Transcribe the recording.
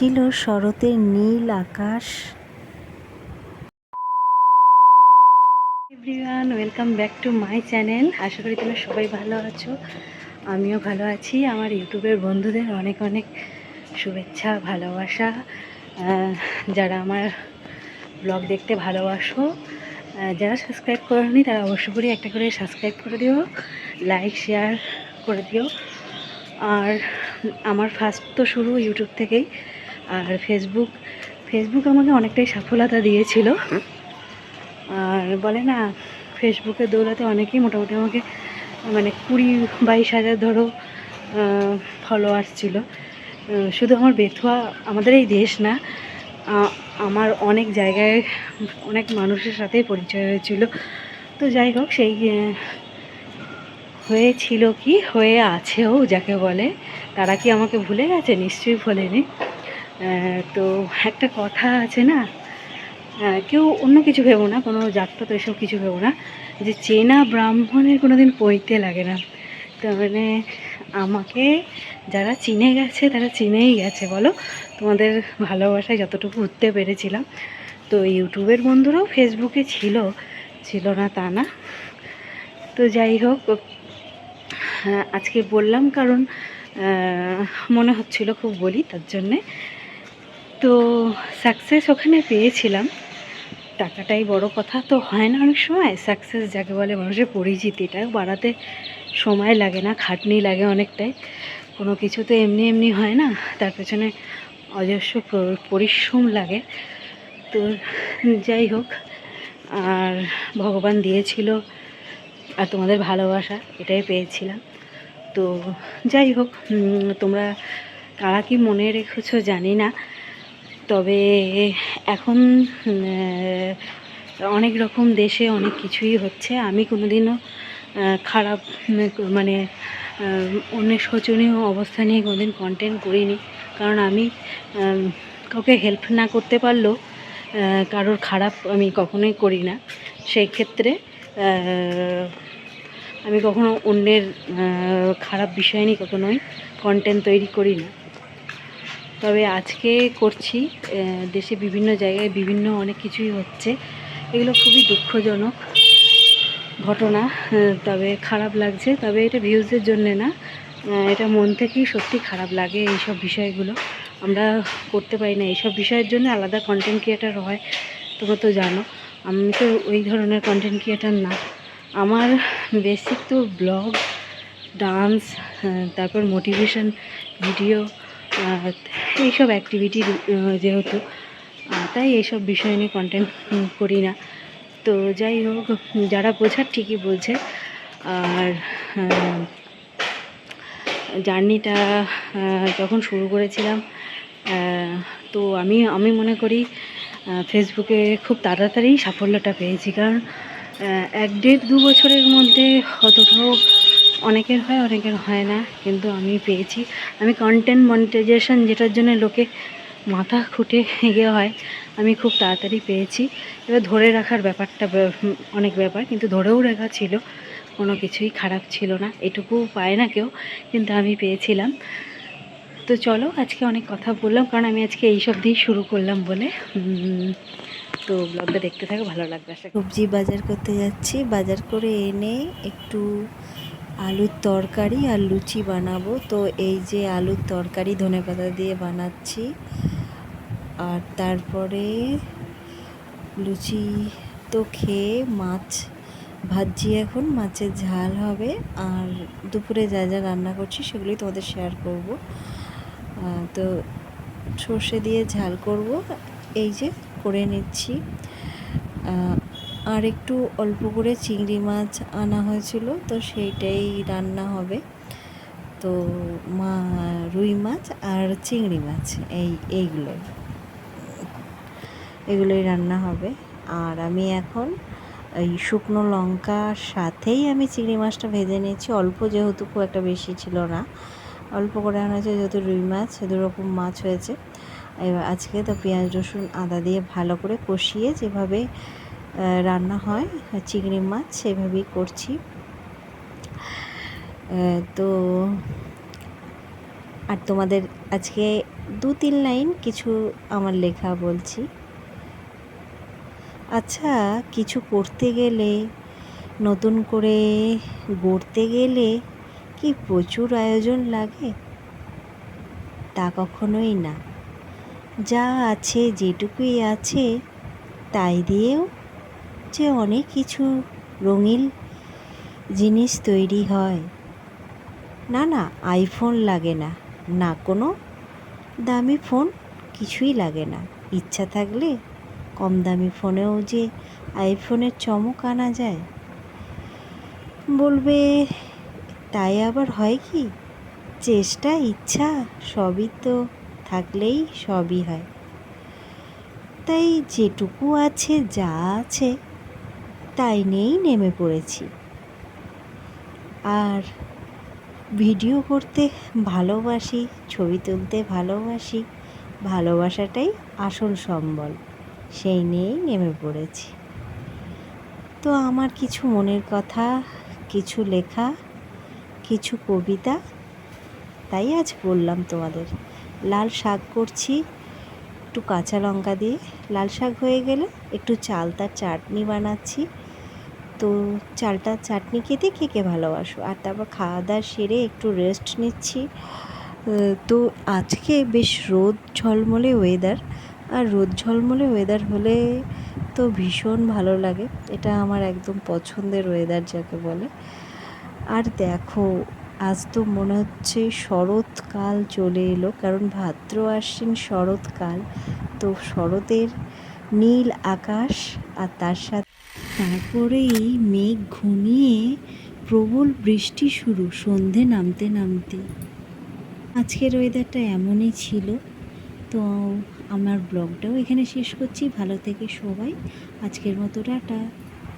ছিল শরতের নীল আকাশ। Everyone welcome back to my channel আশা করি তোমরা সবাই ভালো আছো। আমিও ভালো আছি। আমার ইউটিউবের বন্ধুদের অনেক অনেক শুভেচ্ছা, ভালোবাসা। যারা আমার ব্লগ দেখতে ভালোবাসো যারা সাবস্ক্রাইব করনি, তারা অবশ্য করে একটা করে সাবস্ক্রাইব করে দিও। লাইক শেয়ার করে দিও। আর আমার ফার্স্ট তো শুরু ইউটিউব থেকেই। আর ফেসবুক ফেসবুক আমাকে অনেকটাই সফলতা দিয়েছিল। আর বলে না ফেসবুকের দৌলতে অনেকেই মোটামুটি আমাকে মানে কুড়ি বাইশ হাজার ধরো ফলোয়ার্স ছিল। শুধু আমার বেথুয়া আমাদের এই দেশ না আমার অনেক জায়গায় অনেক মানুষের সাথেই পরিচয় হয়েছিল। তো যাই হোক, সেই হয়েছিল কি, হয়ে আছেও যাকে বলে, তারা কি আমাকে ভুলে গেছে? নিশ্চয়ই ভোলেনি। তো একটা কথা আছে না? কেউ অন্য কিছু ভেবো না, কোনো জাতপাত এসব কিছু ভেবো না, যে চেনা ব্রাহ্মণের কোনো দিন পইতে লাগে না। তার মানে আমাকে যারা চিনে গেছে, তারা চিনেই গেছে, বলো? তোমাদের ভালোবাসায় যতটুকু উঠতে পেরেছিলাম। তো ইউটিউবের বন্ধুরাও ফেসবুকে ছিল ছিল না তা না। তো যাই হোক আজকে বললাম কারণ মনে হচ্ছিল খুব বলি, তার জন্যে। তো সাকসেস ওখানে পেয়েছিলাম। টাকাটাই বড় কথা তো হয় না অনেক সময়। সাকসেস যাকে বলে মানুষের পরিচিতিটা বাড়াতে সময় লাগে না, খাটনি লাগে অনেকটাই। কোনো কিছু তো এমনি এমনি হয় না, তার পেছনে অজস্র পরিশ্রম লাগে। তো যাই হোক, আর ভগবান দিয়েছিল আর তোমাদের ভালোবাসা, এটাই পেয়েছিলাম। তো যাই হোক তোমরা কারা কি মনে রেখেছো জানি না। তবে এখন অনেক রকম দেশে অনেক কিছুই হচ্ছে। আমি কোনোদিনও খারাপ মানে আহ, অন্যের শোচনীয় অবস্থা নিয়ে কোনোদিন কন্টেন্ট করিনি। কারণ আমি কাউকে হেল্প না করতে পারলেও কারোর খারাপ আমি কখনোই করি না। সেই ক্ষেত্রে আমি কখনো অন্যের খারাপ বিষয় নিয়ে কখনোই কন্টেন্ট তৈরি করি না। তবে আজকে করছি দেশে বিভিন্ন জায়গায় বিভিন্ন অনেক কিছুই হচ্ছে। এগুলো খুবই দুঃখজনক ঘটনা তবে খারাপ লাগছে। তবে এটা ভিউজের জন্যে না এটা মন থেকেই সত্যি খারাপ লাগে এইসব বিষয়গুলো। আমরা করতে পারি না, এইসব বিষয়ের জন্য আলাদা কন্টেন্ট ক্রিয়েটার হয়, তোমরা তো জানো। আমি তো ওই ধরনের কন্টেন্ট ক্রিয়েটার না। আমার বেসিক তো ব্লগ ডান্স তারপর মোটিভেশন ভিডিও এইসব অ্যাক্টিভিটি যেহেতু তাই এইসব বিষয় নিয়ে কন্টেন্ট করি না। তো যাই হোক, যারা বোঝার ঠিকই বলছে, আর জার্নিটা যখন শুরু করেছিলাম তো আমি আমি মনে করি ফেসবুকে খুব তাড়াতাড়ি সাফল্যটা পেয়েছি। কারণ এক দেড় দু বছরের মধ্যে অতটাও অনেকের হয় অনেকের হয় না, কিন্তু আমি পেয়েছি। আমি কন্টেন্ট মনিটাইজেশন যেটার জন্য লোকে মাথা খুঁটে এগিয়ে হয়, আমি খুব তাড়াতাড়ি পেয়েছি। এবার ধরে রাখার ব্যাপারটা অনেক ব্যাপার, কিন্তু ধরেও রাখা ছিল, কোনো কিছুই খারাপ ছিল না, এটুকু পায় না কেউ, কিন্তু আমি পেয়েছিলাম। তো চলো, আজকে অনেক কথা বললাম, কারণ আমি আজকে এইসব দিয়েই শুরু করলাম বলে। তো ব্লগটা দেখতে থাকো, ভালো লাগবে সবজি বাজার করতে যাচ্ছি, বাজার করে এনে একটু আলুর তরকারি আর লুচি বানাবো। তো এই যে আলুর তরকারি ধনেপাতা দিয়ে বানাচ্ছি। আর তারপরে লুচি তো খেয়ে মাছ ভাজছি এখন। মাছের ঝাল হবে। আর দুপুরে যা যা রান্না করছি সেগুলোই তোমাদের শেয়ার করব। তো সর্ষে দিয়ে ঝাল করব। এই যে করে নিচ্ছি। আর একটু অল্প করে চিংড়ি মাছ আনা হয়েছিল, তো সেইটাই রান্না হবে। তো মা রুই মাছ আর চিংড়ি মাছ, এই এইগুলো এগুলোই রান্না হবে। আর আমি এখন এই শুকনো লঙ্কার সাথেই আমি চিংড়ি মাছটা ভেজে নিয়েছি। অল্প যেহেতু খুব একটা বেশি ছিল না। অল্প করে আনা হয়েছে যেহেতু রুই মাছ দু রকম মাছ হয়েছে। এবার আজকে তো পেঁয়াজ রসুন আদা দিয়ে ভালো করে কষিয়ে যেভাবে রান্না হয়, চিংড়ি মাছ সেভাবেই করছি। তো আর তোমাদের আজকে দু তিন লাইন কিছু আমার লেখা বলছি। আচ্ছা কিছু করতে গেলে, নতুন করে গড়তে গেলে কি প্রচুর আয়োজন লাগে? তা কখনোই না। যা আছে যেটুকুই আছে, তাই দিয়েও যে অনেক কিছু রঙিন জিনিস তৈরি হয়। না না আইফোন লাগে না। না কোনো দামি ফোন কিছুই লাগে না। ইচ্ছা থাকলে কম দামি ফোনেও যে আইফোনের চমক আনা যায়। বলবে, তাই আবার হয় কি? চেষ্টা, ইচ্ছা, সবই তো থাকলেই সবই হয়। তাই যেটুকু আছে, যা আছে তাই নিয়েই নেমে পড়েছি। আর ভিডিও করতে ভালোবাসি, ছবি তুলতে ভালোবাসি, ভালোবাসাটাই আসল সম্বল, সেই নিয়েই নেমে পড়েছি। তো আমার কিছু মনের কথা, কিছু লেখা, কিছু কবিতা, তাই আজ বললাম তোমাদের। লাল শাক করছি, একটু কাঁচা লঙ্কা দিয়ে। লাল শাক হয়ে গেলে একটু চালতার চাটনি বানাচ্ছি। তো চালটা, চাটনি খেতে কে কে ভালোবাসো? আর তারপর খাওয়া দাওয়া সেরে একটু রেস্ট নিচ্ছি। তো আজকে বেশ রোদ ঝলমলে ওয়েদার আর রোদ ঝলমলে ওয়েদার হলে তো ভীষণ ভালো লাগে। এটা আমার একদম পছন্দের ওয়েদার যাকে বলে। আর দেখো, আজ তো মনে হচ্ছে শরৎকাল চলে এলো, কারণ ভাদ্র আশ্বিন শরৎকাল। তো শরতের নীল আকাশ আর তার সাথে তারপরেই মেঘ ঘনিয়ে প্রবল বৃষ্টি শুরু, সন্ধে নামতে নামতে। আজকের ওয়েদারটা এমনই ছিল। তো আমার ব্লগটাও এখানে শেষ করছি। ভালো থেকে সবাই আজকের মতো টাটা।